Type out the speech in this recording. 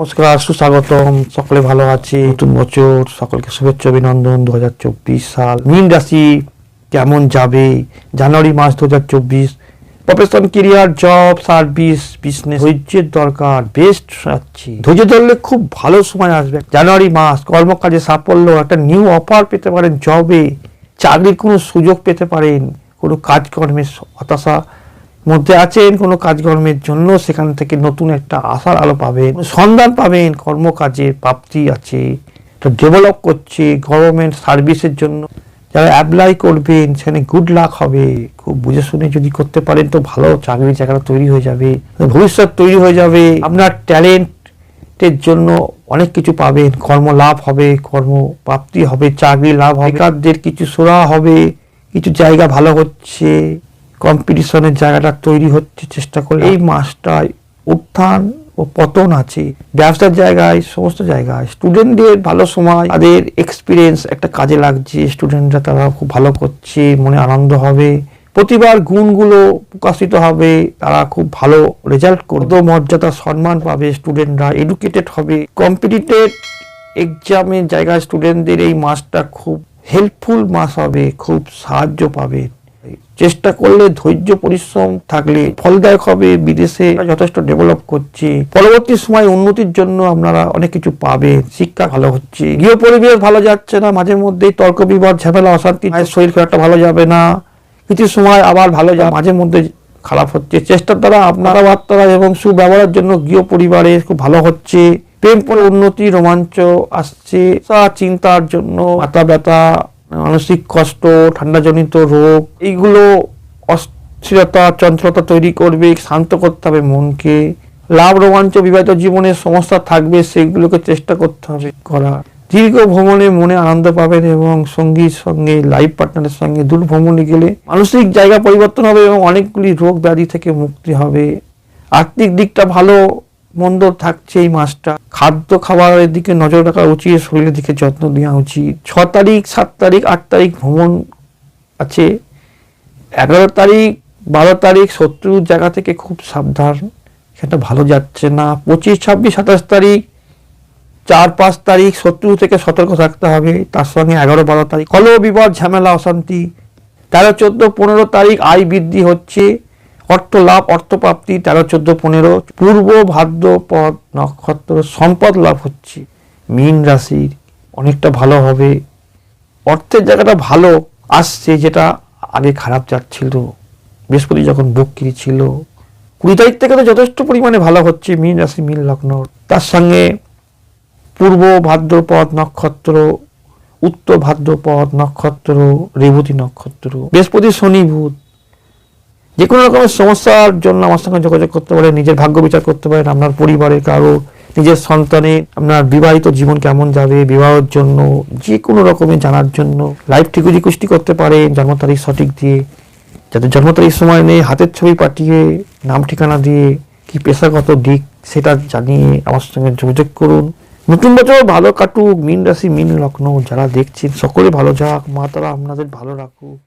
নমস্কার, সুস্বাগতম। সকলে ভালো আছে। নতুন বছর। সকলকে শুভেচ্ছা, অভিনন্দন। দুহাজার চব্বিশ সাল। মিন রাশি কেমন যাবে? জানুয়ারি মাস দু হাজার চব্বিশ। Profession career job, service, business. ধৈর্যের দরকার। বেস্ট যাচ্ছে ধৈর্য ধরলে খুব ভালো সময় আসবে। জানুয়ারি মাস, কর্মকাজে সাফল্য, একটা নিউ অফার পেতে পারেন জবে চাকরির কোনো সুযোগ পেতে পারেন। কোনো কাজকর্মের হতাশা মধ্যে আছেন, কোনো কাজকর্মের জন্য সেখান থেকে নতুন একটা আশার আলো পাবেন, সন্ধান পাবেন কর্মকাজে প্রাপ্তি আছে ডেভেলপ করছে গভর্নমেন্ট সার্ভিসের জন্য। যারা অ্যাপ্লাই করবেন, সেখানে গুড লাক হবে। খুব বুঝে শুনে যদি করতে পারেন তো ভালো চাকরির জায়গাটা তৈরি হয়ে যাবে, ভবিষ্যৎ তৈরি হয়ে যাবে। আপনার ট্যালেন্টের জন্য অনেক কিছু পাবেন, কর্ম লাভ হবে, কর্ম প্রাপ্তি হবে, চাকরি লাভ হবে কিছু সোরা হবে, কিছু জায়গা ভালো হচ্ছে। কম্পিটিশনের জায়গাটা তৈরি হচ্ছে, চেষ্টা করে এই মাসটায় উত্থান ও পতন আছে। ব্যবসার জায়গায়, সমস্ত জায়গায়। স্টুডেন্টদের ভালো সময়, তাদের এক্সপিরিয়েন্স একটা কাজে লাগছে স্টুডেন্টরা তারা খুব ভালো করছে, মনে আনন্দ হবে। প্রতিবার গুণগুলো প্রকাশিত হবে, তারা খুব ভালো রেজাল্ট করবে। মর্যাদা সম্মান পাবে স্টুডেন্টরা এডুকেটেড হবে। কম্পিটিটেড এক্সামের জায়গায় স্টুডেন্টদের এই মাসটা খুব হেল্পফুল মাস হবে, খুব সাহায্য পাবে। চেষ্টা করলে ধৈর্য পরিশ্রম থাকলে ফলদায়ক হবে বিদেশে যথেষ্ট ডেভেলপ করছে। পরবর্তী সময় উন্নতির জন্য আপনারা অনেক কিছু পাবে শিক্ষা ভালো হচ্ছে। গৃহ পরিবেশ ভালো যাচ্ছে না মাঝে মধ্যেই তর্ক বিবাদ ঝামেলা অশান্তি মায়ের শরীর খুব একটা ভালো যাবে না। কিছু সময় আবার ভালো যাবে মাঝে মধ্যে খারাপ হচ্ছে। চেষ্টার দ্বারা আপনারা বার্তারা এবং সুব্যবহারের জন্য গৃহ পরিবারে খুব ভালো হচ্ছে। প্রেম উন্নতি রোমাঞ্চ আসছে। চিন্তার জন্য মাথা ব্যথা মানসিক কষ্ট, ঠান্ডাজনিত রোগ, এইগুলো অস্থিরতা, চঞ্চলতা তৈরি করবে, শান্ত করতে হবে মনকে। লাভ রোমাঞ্চ বিবাহিত জীবনের সমস্যা থাকবে, সেগুলোকে চেষ্টা করতে হবে করা। দীর্ঘ ভ্রমণে মনে আনন্দ পাবেন এবং সঙ্গীর সঙ্গে লাইফ পার্টনারের সঙ্গে দূর ভ্রমণে গেলে মানসিক জায়গা পরিবর্তন হবে এবং অনেকগুলি রোগ ব্যাধি থেকে মুক্তি হবে। আর্থিক দিকটা ভালো মন্দ থাকছে এই মাসটা খাদ্য খাবারের দিকে নজর রাখা উচিত, শরীরের দিকে যত্ন নেওয়া উচিত। ছ তারিখ, সাত তারিখ, আট তারিখ ভ্রমণ আছে। এগারো তারিখ, বারো তারিখ শত্রুর জায়গা থেকে খুব সাবধান। সেটা ভালো যাচ্ছে না। পঁচিশ, ছাব্বিশ, সাতাশ তারিখ, চার, পাঁচ তারিখ শত্রু থেকে সতর্ক থাকতে হবে। তার সঙ্গে এগারো, বারো তারিখ। কলহ বিবাদ ঝামেলা, অশান্তি। তেরো, চোদ্দ, পনেরো তারিখ আয় বৃদ্ধি হচ্ছে। অর্থ লাভ অর্থপ্রাপ্তি তেরো, চোদ্দ, পনেরো, পূর্ব ভাদ্রপদ নক্ষত্র সম্পদ লাভ হচ্ছে। মীন রাশির অনেকটা ভালো হবে। অর্থের জায়গাটা ভালো আসছে, যেটা আগে খারাপ যাচ্ছিল। বৃহস্পতি যখন বক্রি ছিল কুড়ি তারিখ থেকে তো যথেষ্ট পরিমাণে ভালো হচ্ছে, মীন রাশি, মীন লগ্ন। তার সঙ্গে পূর্ব ভাদ্রপদ নক্ষত্র, উত্তর ভাদ্রপদ নক্ষত্র, রেবতী নক্ষত্র, বৃহস্পতি, শনি, বুধ। যে কোনো রকমের সমস্যার জন্য আমার সঙ্গে যোগাযোগ করতে পারেন, নিজের ভাগ্য বিচার করতে পারেন, আপনার পরিবারের কারও, নিজের সন্তানের আপনার বিবাহিত জীবন কেমন যাবে, বিবাহের জন্য যে কোনো রকমের জানার জন্য লাইফ ঠিকুজি কুষ্টি করতে পারেন জন্ম তারিখ সঠিক দিয়ে যাদের জন্ম তারিখ সময় নেই হাতের ছবি পাঠিয়ে, নাম ঠিকানা দিয়ে, কি পেশাগত দিক সেটা জানিয়ে আমার সঙ্গে যোগাযোগ করুন। নতুন বছর ভালো কাটুক, মিন রাশি, মিন লগ্ন, যারা দেখছেন, সকলে ভালো যাক, মা তারা আপনাদের ভালো রাখুক।